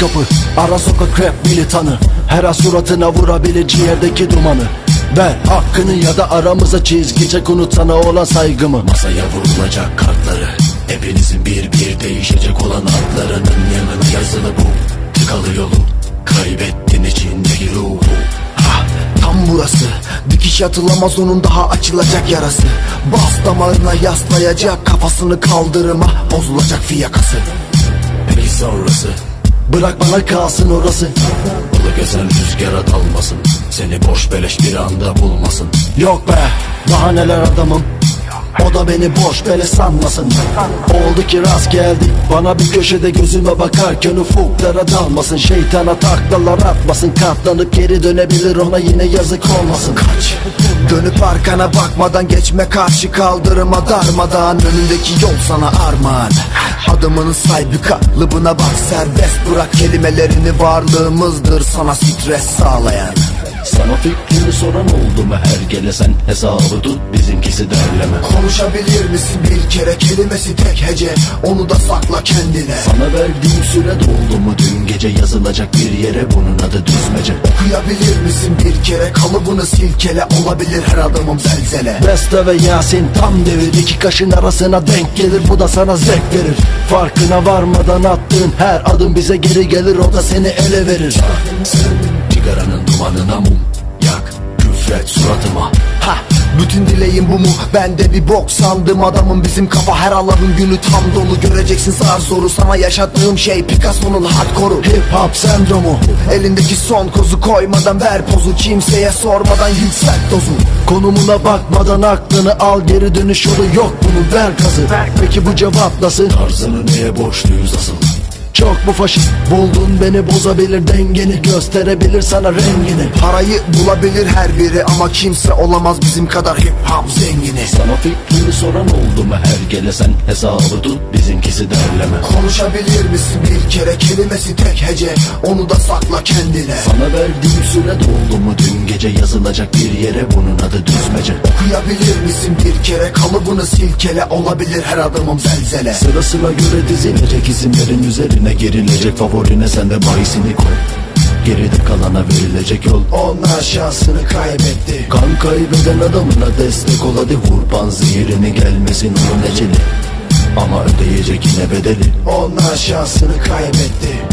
kapı Ara sokak rap militanı. Her an suratına vurabilir ciğerdeki dumanı. Ver hakkını ya da aramıza çizgi çek unut sana olan saygımı. Masaya vurulacak kartları Hepinizin bir bir değişecek olan adlarının yanına yazılı bu. Tıkalı yolu Kaybettin içindeki ruhu. Ah, Tam burası. Dikiş atılamaz onun daha açılacak yarası. Bas damarına yaslayacak kafasını kaldırıma Bozulacak fiyakası. Peki sonrası Bırak bana kalsın orası. Balık esen rüzgara dalmasın. Seni boş beleş bir anda bulmasın. Yok be daha neler adamım. O da beni boş bele sanmasın. Oldu ki rast geldi. Bana bir köşede gözüme bakarken ufuklara dalmasın. Şeytana taklalar atmasın. Katlanıp geri dönebilir ona yine yazık olmasın. Kaç. Dönüp arkana bakmadan geçme karşı kaldırıma darmadan Önündeki yol sana armağan Adımını say bir kalıbına bak serbest bırak kelimelerini varlığımızdır sana stres sağlayan. Sana fikrini soran oldu mu her gele? Sen Hesabı tut bizimkisi derleme. Konuşabilir misin? Bir kere kelimesi tek hece Onu da sakla kendine. Sana verdiğim süre doldu mu? Dün gece yazılacak bir yere bunun adı düzmece Misin bir kere kalıbını silkele Olabilir her adımım zelzele. Beste ve Yasin tam devir iki kaşın arasına denk gelir Bu da sana zevk verir. Farkına varmadan attığın her adım bize geri gelir O da seni ele verir. Sigaranın dumanına mum Yak küfret suratıma bütün dileğim bu mu? Ben de bir bok sandım. Adamım Bizim kafa her Allah'ın günü tam dolu. Göreceksin zar zoru. Sana yaşattığım şey Picasso'nun hardcore'u. Hip hop sendromu. Elindeki son kozu koymadan ver pozu. Kimseye sormadan yükselt dozu. Konumuna bakmadan aklını al. Geri dönüş yolu yok bunun. Ver gazı. Peki bu cevap nasıl? Tarzını neye borçluyuz asıl Çok mu faşist buldun beni? Bozabilir dengeni Gösterebilir sana rengini. Parayı bulabilir her biri ama kimse olamaz bizim kadar hip hop zengini Sana fikrini soran oldu mu her gele sen Hesabı tut bizimkisi derleme. Konuşabilir misin? Bir kere kelimesi tek hece Onu da sakla kendine. Sana verdiğim süre doldu mu? Dün gece yazılacak bir yere bunun adı düzmece. Okuyabilir misin? Bir kere kalıbını silkele Olabilir her adımım zelzele. Sırasına göre dizilecek isimlerin üzerine gerilecek favorine sen de bahisini koy Geride kalana verilecek yol. Onlar şansını kaybetti. Kan kaybeden adamına destek ol hadi vur panzihirini gelmesin onun eceli Ama ödeyecek yine bedeli. Onlar şansını kaybetti